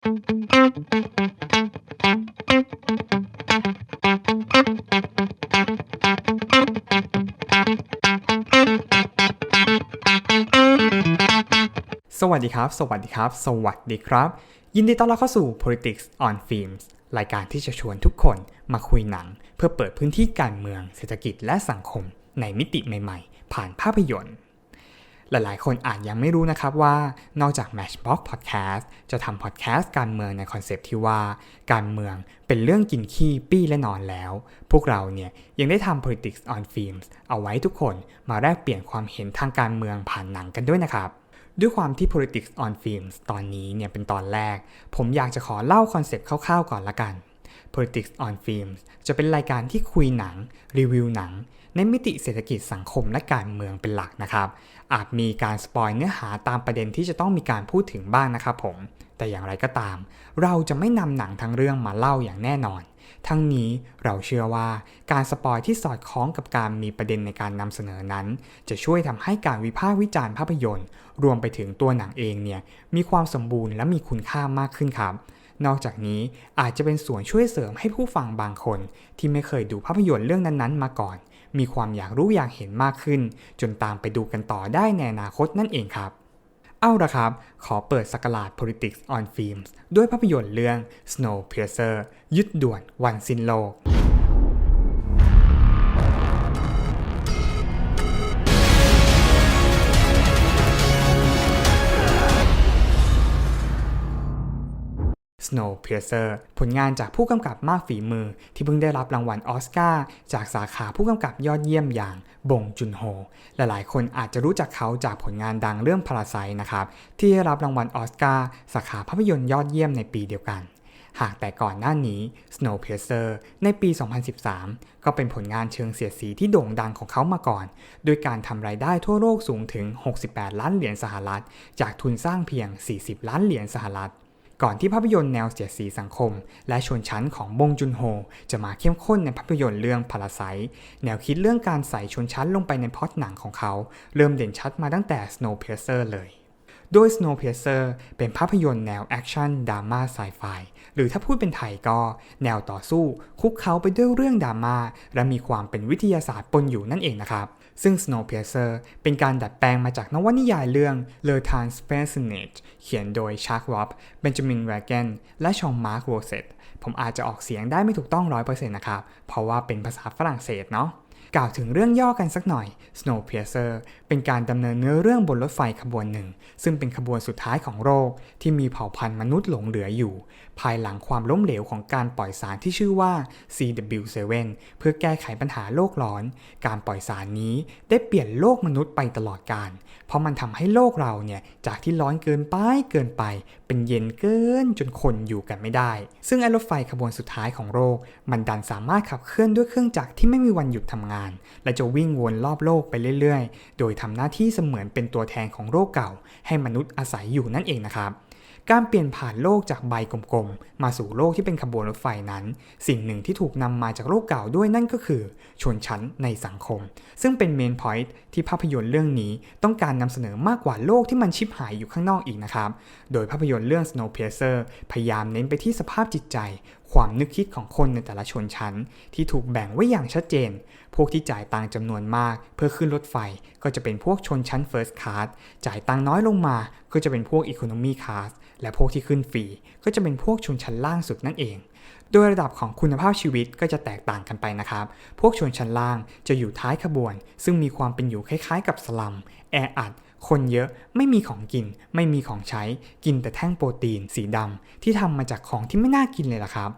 สวัสดีครับ สวัสดีครับ สวัสดีครับ ยินดีต้อนรับเข้าสู่ Politics on Films รายการที่จะชวนทุกคนมาคุยหนัง เพื่อเปิดพื้นที่การเมือง เศรษฐกิจและสังคมในมิติใหม่ ๆ ผ่านภาพยนตร์ หลายๆ คนอาจยังไม่รู้นะครับว่า นอกจาก Matchbox Podcast จะทำพอดแคสต์การเมืองในคอนเซปที่ว่า การเมืองเป็นเรื่องกินขี้ปี้และนอนแล้ว พวกเราเนี่ยยังได้ทำ Politics on Films เอาไว้ทุกคนมาแลกเปลี่ยนความเห็นทางการเมืองผ่านหนังกันด้วยนะครับด้วยความที่ Politics on Films ตอนนี้เนี่ยเป็นตอนแรก ผมอยากจะขอเล่าคอนเซปต์คร่าวๆก่อนละกัน Politics on Films จะเป็นรายการที่คุยหนัง รีวิวหนัง ในมิติเศรษฐกิจสังคมและการเมืองเป็นหลักนะครับ อาจมีการสปอยเนื้อหาตามประเด็นที่จะต้องมีการพูดถึงบ้างนะครับผม แต่อย่างไรก็ตาม เราจะไม่นำหนังทั้งเรื่องมาเล่าอย่างแน่นอน ทั้งนี้เราเชื่อว่าการสปอยที่สอดคล้องกับการมีประเด็นในการนำเสนอนั้น จะช่วยทำให้การวิพากษ์วิจารณ์ภาพยนตร์ รวมไปถึงตัวหนังเองเนี่ยมีความสมบูรณ์และมีคุณค่ามากขึ้นครับนอกจากนี้อาจจะเป็นส่วนช่วยเสริมให้ผู้ฟังบางคน ที่ไม่เคยดูภาพยนตร์เรื่องนั้นๆ มาก่อน มีความอยากรู้อยากเห็นมากขึ้น จนตามไปดูกันต่อได้ในอนาคตนั่นเองครับเอาละครับ ขอเปิดสกราด Politics on Films ด้วยภาพยนตร์เรื่อง Snowpiercer ยึดด่วนวันสิ้นโลก Snowpiercer ผลงานจากผู้กำกับมากฝีมือ ที่เพิ่งได้รับรางวัลออสการ์จากสาขาผู้กำกับยอดเยี่ยมอย่างบงจุนโฮ หลายๆ คนอาจจะรู้จักเขาจากผลงานดังเรื่องพาราไซนะครับ ที่ได้รับรางวัลออสการ์สาขาภาพยนตร์ยอดเยี่ยมในปีเดียวกันหากแต่ก่อนหน้านี้ Snowpiercer ในปี 2013 ก็เป็นผลงานเชิงเสียดสีที่โด่งดังของเขามาก่อน โดยการทำรายได้ทั่วโลกสูงถึง 68 ล้านเหรียญสหรัฐ จากทุนสร้างเพียง 40 ล้านเหรียญสหรัฐ ก่อนที่ภาพยนตร์แนวเสียดสีสังคม และชนชั้นของบงจุนโฮ จะมาเข้มข้นในภาพยนตร์เรื่องพาราไซแนวคิดเรื่องการใส่ชนชั้นลงไปในพอตหนังของเขา เริ่มเด่นชัดมาตั้งแต่ Snowpiercer เลย โดย Snowpiercer เป็นภาพยนตร์แนวแอคชั่นดราม่าไซไฟหรือถ้าพูดเป็นไทยก็แนวต่อสู้ คุกเขาไปด้วยเรื่องดราม่าและมีความเป็นวิทยาศาสตร์ปนอยู่นั่นเองนะครับ ซึ่ง Snowpiercer เป็นการดัดแปลงมาจากนวนิยายเรื่อง Le Transfascinate เขียนโดย Chuck r o b Benjamin Wagen และชองมาร์คโรเซตผมอาจจะออกเสียงได้ไม่ถูกต้อง 100%นะครับ เพราะว่าเป็นภาษาฝรั่งเศสเนาะ กล่าวถึงเรื่องย่อกันสักหน่อย Snowpiercer เป็นการดำเนินเนื้อเรื่องบนรถไฟขบวนหนึ่ง ซึ่งเป็นขบวนสุดท้ายของโลกที่มีเผ่าพันธุ์มนุษย์หลงเหลืออยู่ ภายหลังความล้มเหลวของการปล่อยสารที่ชื่อว่า CW7 เพื่อแก้ไขปัญหาโลกร้อน การปล่อยสารนี้ได้เปลี่ยนโลกมนุษย์ไปตลอดกาลเพราะมันทำให้โลกเราเนี่ยจากที่ร้อนเกินไปเกินไป เป็นเย็นเกินจนคนอยู่กันไม่ได้ ซึ่งไอ้รถไฟขบวนสุดท้ายของโลกมันดันสามารถขับเคลื่อนด้วยเครื่องจักรที่ไม่มีวันหยุดทำงานและจะวิ่งวนรอบโลกไปเรื่อยๆ โดยทำหน้าที่เสมือนเป็นตัวแทนของโลกเก่า ให้มนุษย์อาศัยอยู่นั่นเองนะครับการเปลี่ยนผ่านโลกจากใบกลมๆ มาสู่โลกที่เป็นขบวนรถไฟนั้น สิ่งหนึ่งที่ถูกนำมาจากโลกเก่าด้วยนั่นก็คือ ชนชั้นในสังคม ซึ่งเป็นเมนพอยท์ที่ภาพยนตร์เรื่องนี้ต้องการนำเสนอมากกว่าโลกที่มันชิบหายอยู่ข้างนอกอีกนะครับ โดยภาพยนตร์เรื่อง Snowpiercer พยายามเน้นไปที่สภาพจิตใจ ความนึกคิดของคนในแต่ละชนชั้น ที่ถูกแบ่งไว้อย่างชัดเจน พวกที่จ่ายตังค์จำนวนมาก เพื่อขึ้นรถไฟก็จะเป็นพวกชนชั้น First Class จ่ายตังค์น้อยลงมา ก็จะเป็นพวก Economy Class และพวกที่ขึ้นฟรีก็จะเป็นพวกชนชั้นล่างสุดนั่นเอง โดยระดับของคุณภาพชีวิตก็จะแตกต่างกันไปนะครับ พวกชนชั้นล่างจะอยู่ท้ายขบวน ซึ่งมีความเป็นอยู่คล้ายๆ กับสลัม แออัดคนเยอะไม่มีของกิน ไม่มีของใช้ กินแต่แท่งโปรตีน สีดำที่ทำมาจากของที่ไม่น่ากินเลยล่ะครับ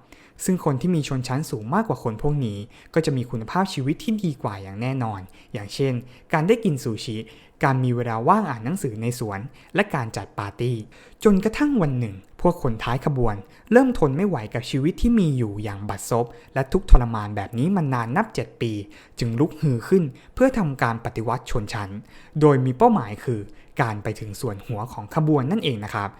ซึ่งคนที่มีชนชั้นสูงมากกว่าคนพวกนี้ ก็จะมีคุณภาพชีวิตที่ดีกว่าอย่างแน่นอน อย่างเช่น การได้กินซูชิ การมีเวลาว่างอ่านหนังสือในสวน และการจัดปาร์ตี้ จนกระทั่งวันหนึ่ง พวกคนท้ายขบวน เริ่มทนไม่ไหวกับชีวิตที่มีอยู่อย่างบัดซบ และทุกทรมานแบบนี้มานานนับ 7 ปี จึงลุกฮือขึ้นเพื่อทำการปฏิวัติชนชั้น โดยมีเป้าหมายคือ การไปถึงส่วนหัวของขบวนนั่นเองนะครับ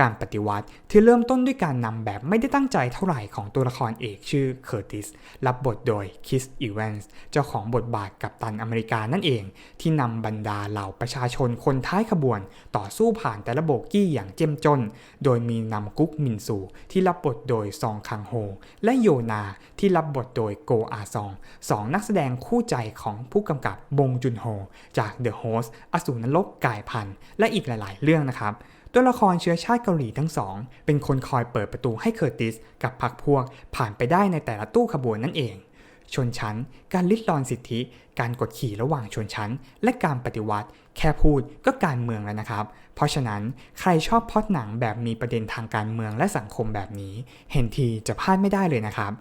การปฏิวัติที่เริ่มต้นด้วยการนำแบบไม่ได้ตั้งใจเท่าไหร่ของตัวละครเอกชื่อเคอร์ติสรับบทโดยคิสอีแวนส์เจ้าของบทบาทกับตันอเมริกานั่นเอง ที่นำบรรดาเหล่าประชาชนคนท้ายขบวน ต่อสู้ผ่านแต่ละโบกี้อย่างเจ้มจน โดยมีนำกุ๊กมินซูที่รับบทโดยซองคังโฮ และโยนาที่รับบทโดยโกอาซองสองนักแสดงคู่ใจของผู้กำกับบงจุนโฮจาก The Host อสูรนรกกายพันธุ์และอีกหลาย ๆ เรื่องนะครับ ตัวละครเชื้อชาติเกาหลีทั้งสอง เป็นคนคอยเปิดประตูให้เคอร์ติสกับพรรคพวกผ่านไปได้ในแต่ละตู้ขบวนนั่นเอง ชนชั้น การลิดรอนสิทธิ การกดขี่ระหว่างชนชั้น และการปฏิวัติ แค่พูดก็การเมืองแล้วนะครับ เพราะฉะนั้นใครชอบพอดหนังแบบมีประเด็นทางการเมืองและสังคมแบบนี้ เห็นทีจะพลาดไม่ได้เลยนะครับ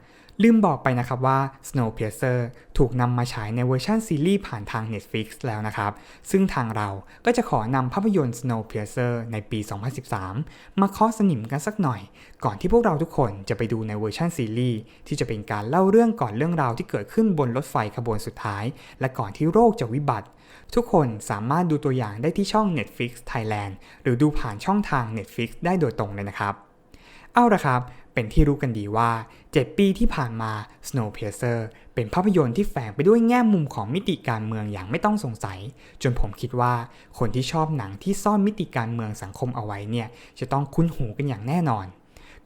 ลืมบอกไปนะครับว่า Snowpiercer ถูกนำมาฉายในเวอร์ชันซีรีส์ผ่านทาง Netflix แล้วนะครับ ซึ่งทางเราก็จะขอนำภาพยนตร์ Snowpiercer ในปี 2013 มาเคาะสนิมกันสักหน่อย ก่อนที่พวกเราทุกคนจะไปดูในเวอร์ชันซีรีส์ที่จะเป็นการเล่าเรื่องก่อนเรื่องราวที่เกิดขึ้นบนรถไฟขบวนสุดท้าย และก่อนที่โรคจะวิบัติ ทุกคนสามารถดูตัวอย่างได้ที่ช่อง Netflix Thailand หรือดูผ่านช่องทาง Netflix ได้โดยตรงเลยนะครับ เอาละครับ เป็นที่รู้กันดีว่า 7 ปีที่ผ่านมา Snowpiercer เป็นภาพยนตร์ที่แฝงไปด้วยแง่มุมของมิติการเมืองอย่างไม่ต้องสงสัย จนผมคิดว่าคนที่ชอบหนังที่ซ่อนมิติการเมืองสังคมเอาไว้เนี่ยจะต้องคุ้นหูกันอย่างแน่นอน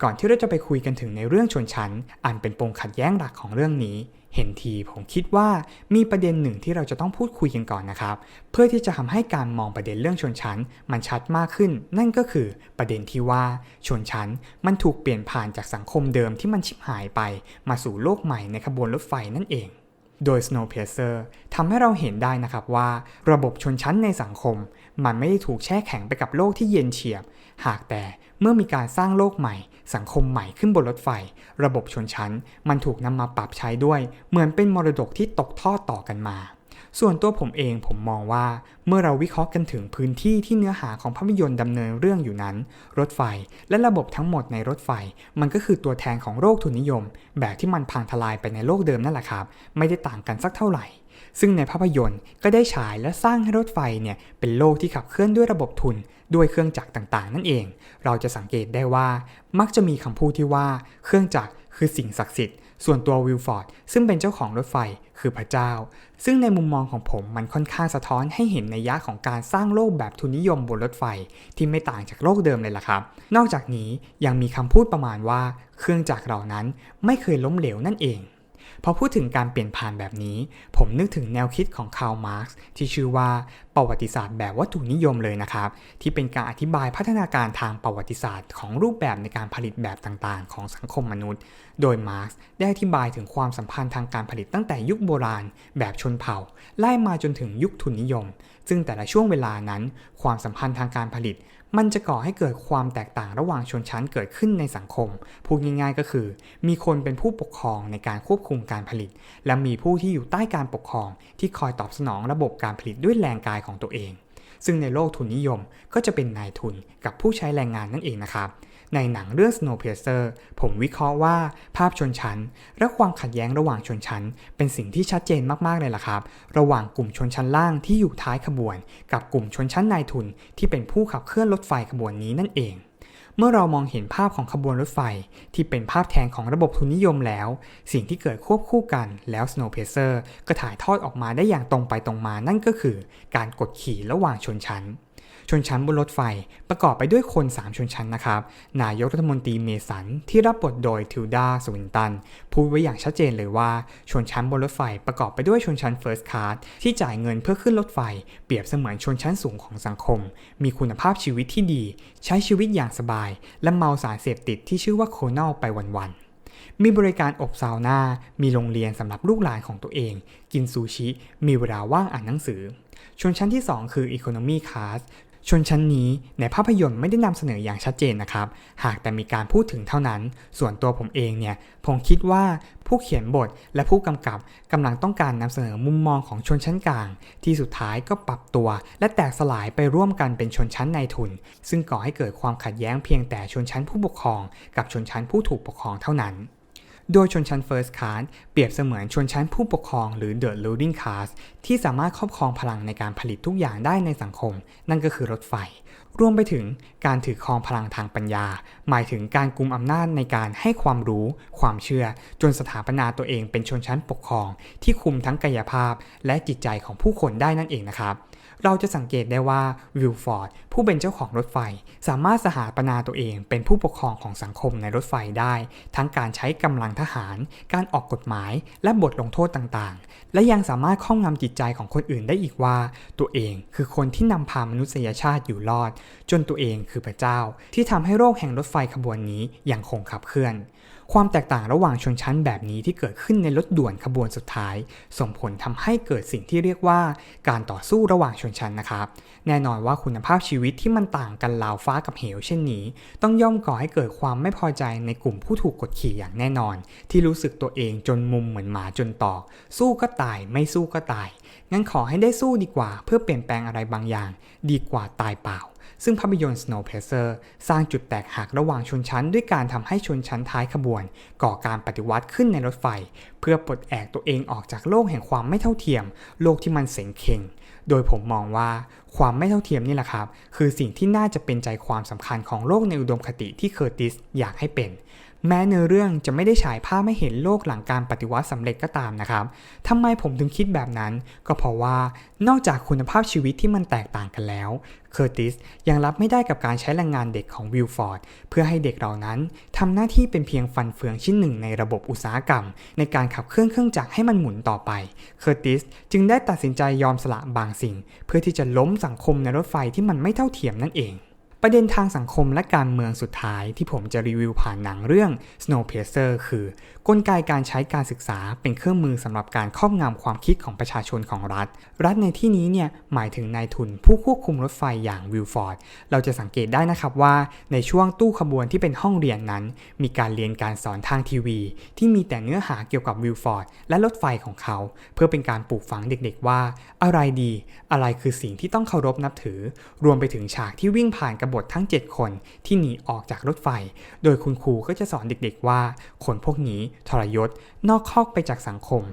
ก่อนที่เราจะไปคุยกันถึงในเรื่องชนชั้น อันเป็นปมขัดแย้งหลักของเรื่องนี้ เห็นทีผมคิดว่ามีประเด็นหนึ่งที่เราจะต้องพูดคุยกันก่อนนะครับ เพื่อที่จะทำให้การมองประเด็นเรื่องชนชั้น มันชัดมากขึ้น นั่นก็คือประเด็นที่ว่าชนชั้นมันถูกเปลี่ยนผ่านจากสังคมเดิมที่มันชิบหายไป มาสู่โลกใหม่ในขบวนรถไฟนั่นเองโดย Snowpiercer ทำให้เราเห็นได้นะครับว่า ระบบชนชั้นในสังคม มันไม่ได้ถูกแช่แข็งไปกับโลกที่เย็นเฉียบ หากแต่เมื่อมีการสร้างโลกใหม่ สังคมใหม่ขึ้นบนรถไฟ ระบบชนชั้น มันถูกนำมาปรับใช้ด้วย เหมือนเป็นมรดกที่ตกทอดต่อกันมา ส่วนตัวผมเองผมมองว่า เมื่อเราวิเคราะห์กันถึงพื้นที่ที่เนื้อหาของภาพยนตร์ดำเนินเรื่องอยู่นั้น รถไฟและระบบทั้งหมดในรถไฟ มันก็คือตัวแทนของโรคทุนนิยม แบบที่มันพังทลายไปในโลกเดิมนั่นแหละครับ ไม่ได้ต่างกันสักเท่าไหร่ซึ่งในภาพยนตร์ก็ได้ฉายและสร้างให้รถไฟเนี่ยเป็นโลกที่ขับเคลื่อนด้วยระบบทุน ด้วยเครื่องจักรต่างๆ นั่นเอง เราจะสังเกตได้ว่า มักจะมีคำพูดที่ว่า เครื่องจักรคือสิ่งศักดิ์สิทธิ์ส่วนตัววิลฟอร์ดซึ่งเป็นเจ้าของรถไฟคือพระเจ้า ซึ่งในมุมมองของผมมันค่อนข้างสะท้อนให้เห็นในยะของการสร้างโลกแบบทุนนิยมบนรถไฟที่ไม่ต่างจากโลกเดิมเลยล่ะครับ นอกจากนี้ยังมีคำพูดประมาณว่า เครื่องจักรเหล่านั้นไม่เคยล้มเหลวนั่นเอง พอพูดถึงการเปลี่ยนผ่านแบบนี้ ผมนึกถึงแนวคิดของคาร์ลมาร์กซ์ที่ชื่อว่าประวัติศาสตร์แบบวัตถุนิยมเลยนะครับ ที่เป็นการอธิบายพัฒนาการทางประวัติศาสตร์ ของรูปแบบในการผลิตแบบต่างๆ ของสังคมมนุษย์ โดยมาร์กซ์ได้อธิบายถึงความสัมพันธ์ทางการผลิตตั้งแต่ยุคโบราณ แบบชนเผ่า ไล่มาจนถึงยุคทุนนิยม ซึ่งแต่ละช่วงเวลานั้น ความสัมพันธ์ทางการผลิต มันจะก่อให้เกิดความแตกต่างระหว่างชนชั้นเกิดขึ้นในสังคม พูดง่ายๆก็คือ มีคนเป็นผู้ปกครองในการควบคุมการผลิต และมีผู้ที่อยู่ใต้การปกครอง ที่คอยตอบสนองระบบการผลิตด้วยแรงกายของตัวเอง ซึ่งในโลกทุนนิยมก็จะเป็นนายทุนกับผู้ใช้แรงงานนั่นเองนะครับ ในหนังเรื่อง Snowpiercer ผมวิเคราะห์ว่าภาพชนชั้น และความขัดแย้งระหว่างชนชั้น เป็นสิ่งที่ชัดเจนมากๆเลยล่ะครับ ระหว่างกลุ่มชนชั้นล่างที่อยู่ท้ายขบวน กับกลุ่มชนชั้นนายทุน ที่เป็นผู้ขับเคลื่อนรถไฟขบวนนี้นั่นเองเมื่อเรามองเห็นภาพของขบวนรถไฟ ที่เป็นภาพแทนของระบบทุนนิยมแล้ว สิ่งที่เกิดควบคู่กันแล้ว Snowpiercer ก็ถ่ายทอดออกมาได้อย่างตรงไปตรงมานั่นก็คือ การกดขี่ระหว่างชนชั้น ชนชั้นบนรถไฟประกอบไปด้วยคน 3 ชนชั้นนะครับ นายกรัฐมนตรีเมสันที่รับบทโดยทิลดาสวินตัน พูดไว้อย่างชัดเจนเลยว่า ชนชั้นบนรถไฟประกอบไปด้วยชนชั้น First Class ที่จ่ายเงินเพื่อขึ้นรถไฟ เปรียบเสมือนชนชั้นสูงของสังคม มีคุณภาพชีวิตที่ดี ใช้ชีวิตอย่างสบาย และเมาสารเสพติดที่ชื่อว่าโคโนอลไปวันๆมีบริการอบซาวน่า มีโรงเรียนสำหรับลูกหลานของตัวเอง กินซูชิ มีเวลาว่างอ่านหนังสือ ชนชั้นที่ 2 คือ Economy Class ชนชั้นนี้ในภาพยนตร์ไม่ได้นำเสนออย่างชัดเจนนะครับ หากแต่มีการพูดถึงเท่านั้น ส่วนตัวผมเองเนี่ยผมคิดว่าผู้เขียนบทและผู้กำกับกำลังต้องการนำเสนอมุมมองของชนชั้นกลาง ที่สุดท้ายก็ปรับตัว และแตกสลายไปร่วมกันเป็นชนชั้นนายทุน ซึ่งก่อให้เกิดความขัดแย้งเพียงแต่ชนชั้นผู้ปกครอง กับชนชั้นผู้ถูกปกครองเท่านั้น โดยชนชั้น First Class เปรียบเสมือนชนชั้นผู้ปกครองหรือ The Ruling Class ที่สามารถครอบครองพลังในการผลิตทุกอย่างได้ในสังคม นั่นก็คือรถไฟ รวมไปถึงการถือครองพลังทางปัญญา หมายถึงการกุมอำนาจในการให้ความรู้ ความเชื่อ จนสถาปนาตัวเองเป็นชนชั้นปกครอง ที่คุมทั้งกายภาพและจิตใจของผู้คนได้นั่นเองนะครับ เราจะสังเกตได้ว่าวิลฟอร์ดผู้เป็นเจ้าของรถไฟ สามารถสถาปนาตัวเองเป็นผู้ปกครองของสังคมในรถไฟได้ ทั้งการใช้กำลังทหาร การออกกฎหมาย และบทลงโทษต่างๆ และยังสามารถครอบงำจิตใจของคนอื่นได้อีกว่า ตัวเองคือคนที่นำพามนุษยชาติอยู่รอด จนตัวเองคือพระเจ้า ที่ทำให้โรคแห่งรถไฟขบวนนี้ยังคงขับเคลื่อน ความแตกต่างระหว่างชนชั้นแบบนี้ที่เกิดขึ้นในรถด่วนขบวนสุดท้าย ส่งผลทำให้เกิดสิ่งที่เรียกว่าการต่อสู้ระหว่างชนชั้นนะครับ แน่นอนว่าคุณภาพชีวิตที่มันต่างกันราวฟ้ากับเหว เช่นนี้ ต้องย่อมก่อให้เกิดความไม่พอใจในกลุ่มผู้ถูกกดขี่อย่างแน่นอน ที่รู้สึกตัวเองจนมุมเหมือนหมาจนตอก สู้ก็ตายไม่สู้ก็ตายงั้นขอให้ได้สู้ดีกว่า เพื่อเปลี่ยนแปลงอะไรบางอย่าง ดีกว่าตายเปล่า ซึ่งภาพยนตร์ Snow Pacer สร้างจุดแตกหักระหว่างชนชั้น ด้วยการทำให้ชนชั้นท้ายขบวน ก่อการปฏิวัติขึ้นในรถไฟ เพื่อปลดแอกตัวเองออกจากโลกแห่งความไม่เท่าเทียม โลกที่มันเสงเข่งโดยผมมองว่าความไม่เท่าเทียมนี่แหละครับ คือสิ่งที่น่าจะเป็นใจความสำคัญของโลกในอุดมคติที่เคอร์ติสอยากให้เป็น แม้เนื้อเรื่องจะไม่ได้ฉายภาพให้เห็นโลกหลังการปฏิวัติสำเร็จก็ตามนะครับทำไมผมถึงคิดแบบนั้น ก็เพราะว่านอกจากคุณภาพชีวิตที่มันแตกต่างกันแล้วเคอร์ติสยังรับไม่ได้กับการใช้แรงงานเด็กของวิลฟอร์ดเพื่อให้เด็กเหล่านั้นทำหน้าที่เป็นเพียงฟันเฟืองชิ้นหนึ่งในระบบอุตสาหกรรม ในการขับเคลื่อนเครื่องจักรให้มันหมุนต่อไปเคอร์ติสจึงได้ตัดสินใจยอมสละบางสิ่ง เพื่อที่จะล้มสังคมในรถไฟที่มันไม่เท่าเทียมนั่นเอง ประเด็นทางสังคมและการเมืองสุดท้ายที่ผมจะรีวิวผ่านหนังเรื่อง Snowpiercer คือกลไกการใช้การศึกษาเป็นเครื่องมือสำหรับการครอบงำความคิดของประชาชนของรัฐ รัฐในที่นี้เนี่ยหมายถึงนายทุนผู้ควบคุมรถไฟอย่างวิลฟอร์ด เราจะสังเกตได้นะครับว่าในช่วงตู้ขบวนที่เป็นห้องเรียนนั้น มีการเรียนการสอนทางทีวี ที่มีแต่เนื้อหาเกี่ยวกับวิลฟอร์ดและรถไฟของเขา เพื่อเป็นการปลูกฝังเด็กๆว่า อะไรดี อะไรคือสิ่งที่ต้องเคารพนับถือ รวมไปถึงฉากที่วิ่งผ่านกบฏทั้ง 7 คนที่หนีออกจากรถไฟ โดยคุณครูก็จะสอนเด็กๆว่า คนพวกนี้ทรยศนอกคอกไปจากสังคม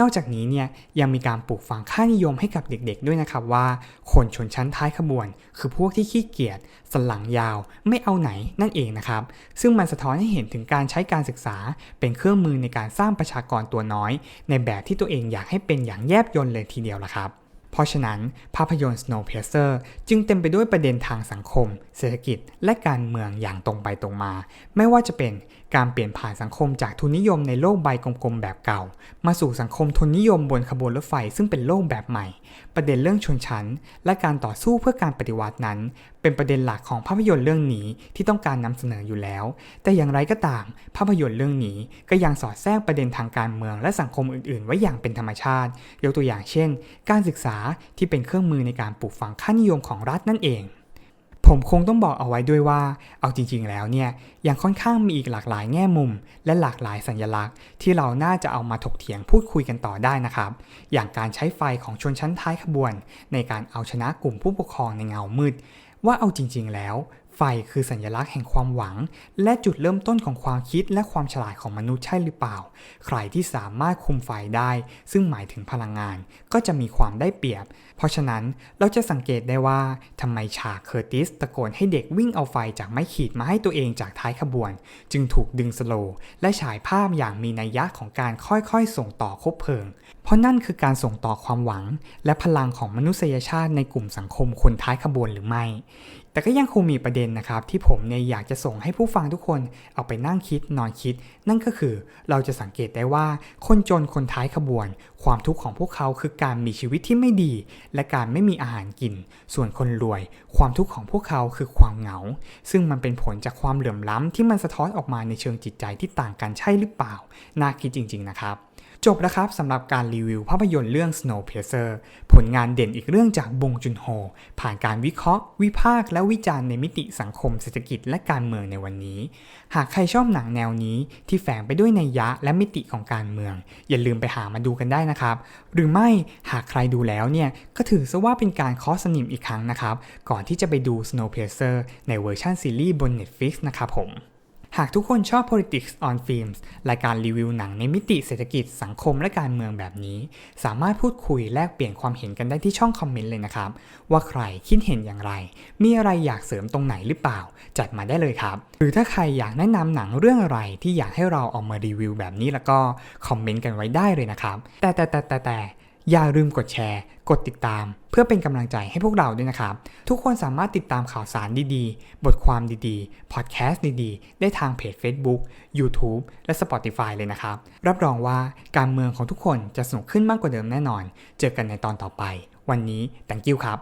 นอกจากนี้เนี่ยยังมีการปลูกฝังค่านิยมให้กับเด็กๆ ด้วยนะครับว่า คนชนชั้นท้ายขบวน คือพวกที่ขี้เกียจสลังยาว ไม่เอาไหนนั่นเองนะครับ ซึ่งมันสะท้อนให้เห็นถึงการใช้การศึกษา เป็นเครื่องมือในการสร้างประชากรตัวน้อย ในแบบที่ตัวเองอยากให้เป็นอย่างแยบยลเลยทีเดียวละครับ เพราะฉะนั้นภาพยนตร์ Snowpiercer จึงเต็มไปด้วยประเด็นทางสังคม เศรษฐกิจ และการเมืองอย่างตรงไปตรงมา ไม่ว่าจะเป็นการเปลี่ยนผ่านสังคมจากทุนนิยมในโลกใบกลมๆแบบเก่า มาสู่สังคมทุนนิยมบนขบวนรถไฟซึ่งเป็นโลกแบบใหม่ ประเด็นเรื่องชนชั้น และการต่อสู้เพื่อการปฏิวัตินั้น เป็นประเด็นหลักของภาพยนตร์เรื่องนี้ที่ต้องการนำเสนออยู่แล้ว แต่อย่างไรก็ตาม ภาพยนตร์เรื่องนี้ก็ยังสอดแทรกประเด็นทางการเมืองและสังคมอื่นๆ ไว้อย่างเป็นธรรมชาติ ยกตัวอย่างเช่น การศึกษาที่เป็นเครื่องมือในการปลูกฝังค่านิยมของรัฐนั่นเองผมคงต้องบอกเอาไว้ด้วยว่า เอาจริง ๆ แล้วเนี่ย ยังค่อนข้างมีอีกหลากหลายแง่มุม และหลากหลายสัญลักษณ์ ที่เราน่าจะเอามาถกเถียงพูดคุยกันต่อได้นะครับ อย่างการใช้ไฟของชนชั้นท้ายขบวน ในการเอาชนะกลุ่มผู้ปกครองในเงามืด ว่าเอาจริง ๆ แล้ว ไฟคือสัญลักษณ์แห่งความหวัง และจุดเริ่มต้นของความคิดและความฉลาดของมนุษย์ใช่หรือเปล่า ใครที่สามารถคุมไฟได้ ซึ่งหมายถึงพลังงาน ก็จะมีความได้เปรียบ เพราะฉะนั้นเราจะสังเกตได้ว่าทำไมฉากเคอร์ติสตะโกนให้เด็กวิ่งเอาไฟจากไม้ขีดมาให้ตัวเองจากท้ายขบวน จึงถูกดึงสโลว์และฉายภาพอย่างมีนัยยะของการค่อยๆ ส่งต่อคบเพลิง เพราะนั่นคือการส่งต่อความหวัง และพลังของมนุษยชาติในกลุ่มสังคมคนท้ายขบวนหรือไม่ แต่ก็ยังคงมีประเด็นนะครับที่ผมเนี่ยอยากจะส่งให้ผู้ฟังทุกคนเอาไปนั่งคิดนอนคิด นั่นก็คือเราจะสังเกตได้ว่าคนจนคนท้ายขบวน ความทุกข์ของพวกเขาคือการมีชีวิตที่ไม่ดี และการไม่มีอาหารกิน ส่วนคนรวย ความทุกข์ของพวกเขาคือความเหงา ซึ่งมันเป็นผลจากความเหลื่อมล้ำที่มันสะท้อนออกมาในเชิงจิตใจที่ต่างกันใช่หรือเปล่าน่าคิดจริง ๆ นะครับ จบแล้วครับสำหรับการรีวิวภาพยนตร์เรื่อง Snowpiercer ผลงานเด่นอีกเรื่องจากบงจุนโฮ ผ่านการวิเคราะห์ วิพากษ์และวิจารณ์ในมิติสังคมเศรษฐกิจและการเมืองในวันนี้ หากใครชอบหนังแนวนี้ที่แฝงไปด้วยนัยยะและมิติของการเมือง อย่าลืมไปหามาดูกันได้นะครับ หรือไม่หากใครดูแล้วเนี่ยก็ถือซะว่าเป็นการคอสนิมอีกครั้งนะครับก่อนที่จะไปดู Snowpiercer ในเวอร์ชันซีรีส์บน Netflix นะครับผม หากทุกคนชอบ politics on films รายการรีวิวหนังในมิติเศรษฐกิจสังคมและการเมืองแบบนี้ สามารถพูดคุยแลกเปลี่ยนความเห็นกันได้ที่ช่องคอมเมนต์เลยนะครับ ว่าใครคิดเห็นอย่างไร มีอะไรอยากเสริมตรงไหนหรือเปล่า จัดมาได้เลยครับ หรือถ้าใครอยากแนะนำหนังเรื่องอะไรที่อยากให้เราเอามารีวิวแบบนี้แล้วก็คอมเมนต์กันไว้ได้เลยนะครับ แต่แต่แต่แต่แต่ อย่าลืมกดแชร์ กดติดตาม เพื่อเป็นกำลังใจให้พวกเราด้วยนะครับ ทุกคนสามารถติดตามข่าวสารดีๆ บทความดีๆ พอดแคสต์ดีๆ ได้ทางเพจ Facebook YouTube และ Spotify เลยนะครับ รับรองว่าการเมืองของทุกคนจะสนุกขึ้นมากกว่าเดิมแน่นอน เจอกันในตอนต่อไป วันนี้ thank you ครับ